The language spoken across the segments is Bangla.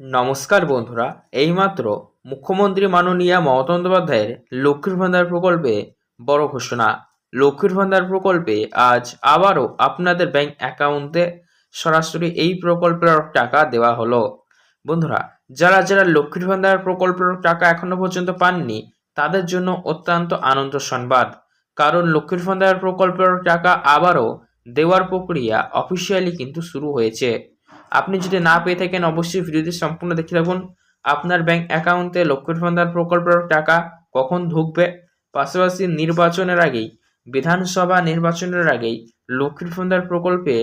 নমস্কার বন্ধুরা, এইমাত্র মুখ্যমন্ত্রী মাননীয়া মমতা বন্দ্যোপাধ্যায়ের লক্ষ্মীর ভান্ডার প্রকল্পে বড় ঘোষণা। লক্ষ্মীর ভান্ডার প্রকল্পে আজ আবারও আপনাদের ব্যাংক অ্যাকাউন্টে সরাসরি এই প্রকল্পের টাকা দেওয়া হলো। বন্ধুরা, যারা যারা লক্ষ্মীর ভান্ডার প্রকল্পের টাকা এখনও পর্যন্ত পাননি, তাদের জন্য অত্যন্ত আনন্দ সংবাদ। কারণ লক্ষ্মীর ভান্ডার প্রকল্পের টাকা আবারও দেওয়ার প্রক্রিয়া অফিসিয়ালি কিন্তু শুরু হয়েছে। আপনি যদি না পেয়ে থাকেন, অবশ্যই ভিডিওটি সম্পূর্ণ দেখে রাখুন। আপনার ব্যাংক অ্যাকাউন্টে লক্ষ্মীর ভান্ডার প্রকল্পের টাকা কখন ঢুকবে? পাশাপাশি নির্বাচনের আগেই, বিধানসভা নির্বাচনের আগেই লক্ষ্মীর ভান্ডার প্রকল্পে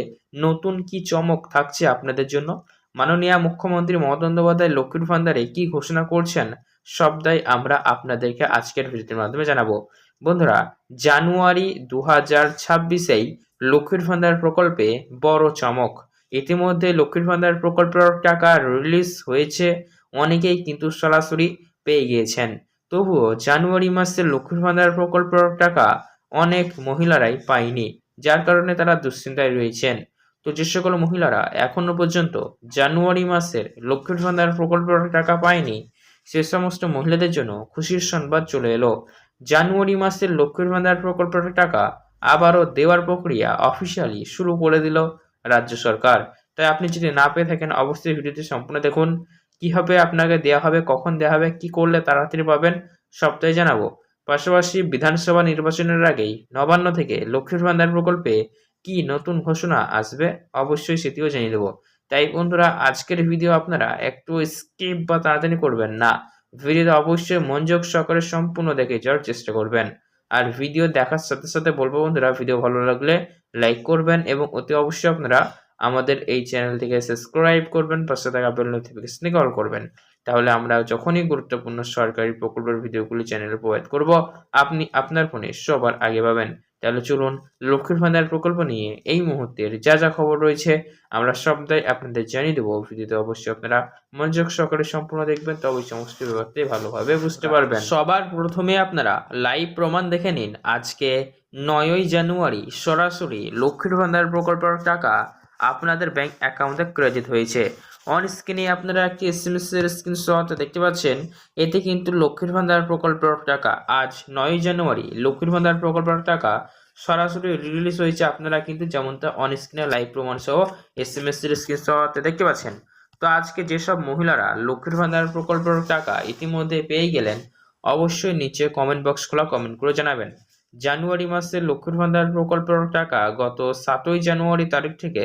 নতুন কি চমক থাকছে আপনাদের জন্য? মাননীয় মুখ্যমন্ত্রী মমতা বন্দ্যোপাধ্যায় লক্ষ্মীর ভান্ডারে কি ঘোষণা করছেন, সবটাই আমরা আপনাদেরকে আজকের ভিডিওর মাধ্যমে জানাব। বন্ধুরা, জানুয়ারি দু হাজার ছাব্বিশেই লক্ষ্মীর ভান্ডার প্রকল্পে বড় চমক। ইতিমধ্যে লক্ষ্মীর ভান্ডার প্রকল্পের টাকা রিলিজ হয়েছে। অনেকেই কিন্তু সরাসরি পেয়ে গিয়েছেন। তবুও জানুয়ারি মাসে লক্ষ্মীর ভান্ডার প্রকল্পের টাকা অনেক মহিলারাই পায়নি, যার কারণে তারা দুশ্চিন্তায় রয়েছেন। তো যে সকল মহিলারা এখনও পর্যন্ত জানুয়ারি মাসের লক্ষ্মীর ভান্ডার প্রকল্পের টাকা পায়নি, সে সমস্ত মহিলাদের জন্য খুশির সংবাদ চলে এলো। জানুয়ারি মাসের লক্ষ্মীর ভান্ডার প্রকল্পের টাকা আবারও দেওয়ার প্রক্রিয়া অফিসিয়ালি শুরু করে দিল। রাজ্য সরকার। তাই আপনি যদি না পেয়ে থাকেন, অবশ্যই ভিডিওটি সম্পূর্ণ দেখুন। কীভাবে আপনাকে দেওয়া হবে, কখন দেওয়া হবে, কি করলে তাড়াতাড়ি পাবেন, সবটাই জানাব। পাশাপাশি বিধানসভা নির্বাচনের আগেই নবান্ন থেকে লক্ষ্মীর ভান্ডার প্রকল্পে কি নতুন ঘোষণা আসবে, অবশ্যই সেটিও জানিয়ে দেবো। তাই বন্ধুরা, আজকের ভিডিও আপনারা একটু স্কিপ বা তাড়াতাড়ি করবেন না। ভিডিওতে অবশ্যই মনোযোগ সহকারে সম্পূর্ণ দেখে যাওয়ার চেষ্টা করবেন। আর ভিডিও দেখার সাথে সাথে বলব বন্ধুরা, ভিডিও ভালো লাগলে লাইক করবেন এবং অতি অবশ্যই আপনারা আমাদের এই চ্যানেলটিকে সাবস্ক্রাইব করবেন, পাশে থাকা বেল নোটিফিকেশনে কল করবেন। তাহলে আমরা যখনই গুরুত্বপূর্ণ সরকারি প্রকল্পের ভিডিওগুলি চ্যানেলে প্রোভাইড করব, আপনি আপনার ফোনে সবার আগে পাবেন। তাহলে চলুন লক্ষ্মীর ভান্ডার প্রকল্প নিয়ে এই মুহূর্তের যা যা খবর রয়েছে, আমরা সবটাই আপনাদের জানিয়ে দেবো। ভিডিওতে অবশ্যই আপনারা মনোযোগ সহকারে সম্পূর্ণ দেখবেন, তবে সমস্ত ব্যাপারটি ভালোভাবে বুঝতে পারবেন। সবার প্রথমে আপনারা লাইভ প্রমাণ দেখে নিন। আজকে নয়ই জানুয়ারি সরাসরি লক্ষ্মীর ভান্ডার প্রকল্পের টাকা আপনাদের ব্যাংক অ্যাকাউন্টে ক্রেডিট হয়েছে। অন স্ক্রিনে আপনারা একটি এস এম এর স্ক্রিনশট দেখতে পাচ্ছেন। এতে কিন্তু লক্ষ্মীর ভান্ডার প্রকল্পের টাকা আজ নয় জানুয়ারি লক্ষ্মীর ভান্ডার প্রকল্পের টাকা সরাসরি রিলিজ হয়েছে। আপনারা কিন্তু যেমনটা অন স্ক্রিনে লাইভ প্রমাণ সহ এস এম এর স্ক্রিনশট দেখতে পাচ্ছেন। তো আজকে যেসব মহিলারা লক্ষ্মীর ভান্ডার প্রকল্পের টাকা ইতিমধ্যে পেয়ে গেলেন, অবশ্যই নিচে কমেন্ট বক্স খোলা কমেন্ট করে জানাবেন। জানুয়ারি মাসে লক্ষ্মীর ভান্ডার প্রকল্পের টাকা গত সাতই জানুয়ারি তারিখ থেকে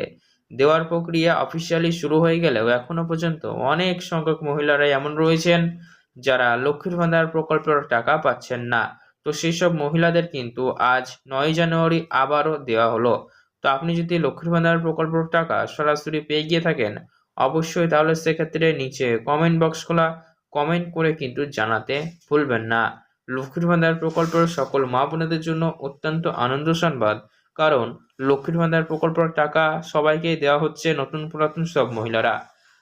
দেওয়ার প্রক্রিয়া অফিসিয়ালি শুরু হয়ে গেলেও এখনও পর্যন্ত অনেক সংখ্যক মহিলারা এমন রয়েছেন যারা লক্ষ্মীর ভান্ডার প্রকল্পের টাকা পাচ্ছেন না। তো সেই সব মহিলাদের কিন্তু আজ নয় জানুয়ারি আবারও দেওয়া হলো। তো আপনি যদি লক্ষ্মীর ভান্ডার প্রকল্পের টাকা সরাসরি পেয়ে গিয়ে থাকেন, অবশ্যই তাহলে সেক্ষেত্রে নিচে কমেন্ট বক্স খোলা কমেন্ট করে কিন্তু জানাতে ভুলবেন না। লক্ষ্মীর ভান্ডার প্রকল্পের সকল মা বোনেদের জন্য অত্যন্ত আনন্দ সংবাদ। কারণ, লক্ষ্মীর ভান্ডার প্রকল্পের টাকা সবাইকেই দেওয়া হচ্ছে নতুন পুরাতন সব মহিলারা।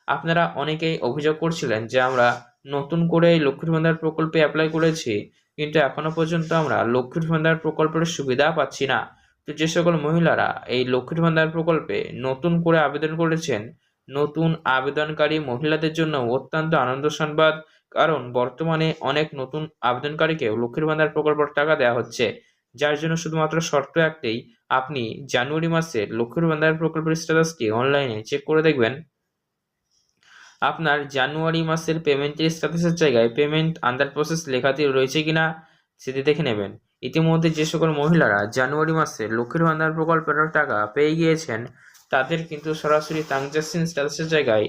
আপনারা অনেকেই অভিযোগ করছিলেন যে আমরা নতুন করে এই লক্ষ্মীর ভান্ডার প্রকল্পে অ্যাপ্লাই করেছি, কিন্তু এখনও পর্যন্ত আমরা লক্ষ্মীর ভান্ডার প্রকল্পের সুবিধা পাচ্ছি না। তো যে সকল মহিলারা এই লক্ষ্মীর ভান্ডার প্রকল্পে নতুন করে আবেদন করেছেন, নতুন আবেদনকারী মহিলাদের জন্য অত্যন্ত আনন্দ সংবাদ। কারণ বর্তমানে অনেক নতুন আবেদনকারীকেও লক্ষ্মীর ভান্ডার প্রকল্পের টাকা দেওয়া হচ্ছে। যার জন্য শুধুমাত্র শর্ত একটাই, আপনি জানুয়ারি মাসে লক্ষ্মীর ভান্ডার প্রকল্পের স্ট্যাটাসটি অনলাইনে চেক করে দেখবেন। আপনার জানুয়ারি মাসের পেমেন্টের স্ট্যাটাসের জায়গায় পেমেন্ট আন্ডার প্রসেস লেখাটি রয়েছে কিনা সেটি দেখে নেবেন। ইতিমধ্যে যে সকল মহিলারা জানুয়ারি মাসে লক্ষ্মীর ভান্ডার প্রকল্পের টাকা পেয়ে গিয়েছেন, তাদের কিন্তু সরাসরি ট্রানজাকশন স্ট্যাটাসের জায়গায়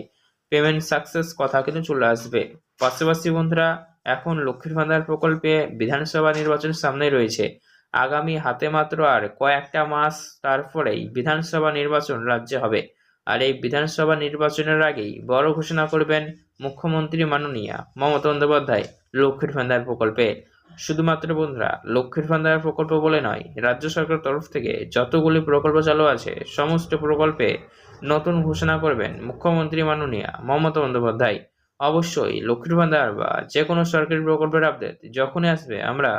পেমেন্ট সাকসেস কথা কিন্তু চলে আসবে। পাশাপাশি বন্ধুরা, এখন লক্ষ্মীর ভান্ডার প্রকল্পে বিধানসভা নির্বাচন সামনে রয়েছে। আগামী হাতে মাত্র আর কয়েকটা মাস তারপরেই বিধানসভা নির্বাচন রাজ্যে হবে। আর এই বিধানসভা নির্বাচনের আগেই বড় ঘোষণা করবেন মুখ্যমন্ত্রী মাননীয়া মমতা বন্দ্যোপাধ্যায় লক্ষ্মীর ভান্ডার প্রকল্পে। শুধুমাত্র বন্ধুরা, লক্ষ্মীর ভান্ডার প্রকল্প বলে নয়, রাজ্য সরকার তরফ থেকে যতগুলি প্রকল্প চালু আছে, সমস্ত প্রকল্পে নতুন ঘোষণা করবেন মুখ্যমন্ত্রী মাননীয়া মমতা বন্দ্যোপাধ্যায়। অবশ্যই লক্ষ্মীর ভান্ডার বা যে কোনো সরকারি প্রকল্পের আপডেট যখনই আসবে, আমরা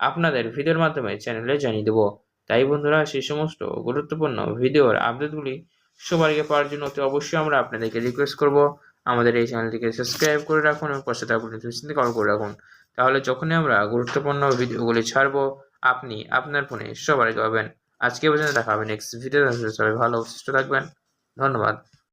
আপনাদের ভিডিওর মাধ্যমে চ্যানেলে জানিয়ে দেবো। তাই বন্ধুরা, সেই সমস্ত গুরুত্বপূর্ণ ভিডিওর আপডেটগুলি সবার আগে পাওয়ার জন্য অতি অবশ্যই আমরা আপনাদেরকে রিকোয়েস্ট করব। আমাদের এই চ্যানেলটিকে সাবস্ক্রাইব করে রাখুন এবং পাশে থাকা নোটিফিকেশনটি কল করে রাখুন। তাহলে যখনই আমরা গুরুত্বপূর্ণ ভিডিওগুলি ছাড়বো, আপনি আপনার ফোনে সবার আগে পাবেন। আজকে পর্যন্ত দেখা হবে নেক্সট ভিডিও সবাই ভালো, সুস্থ থাকবেন। ধন্যবাদ।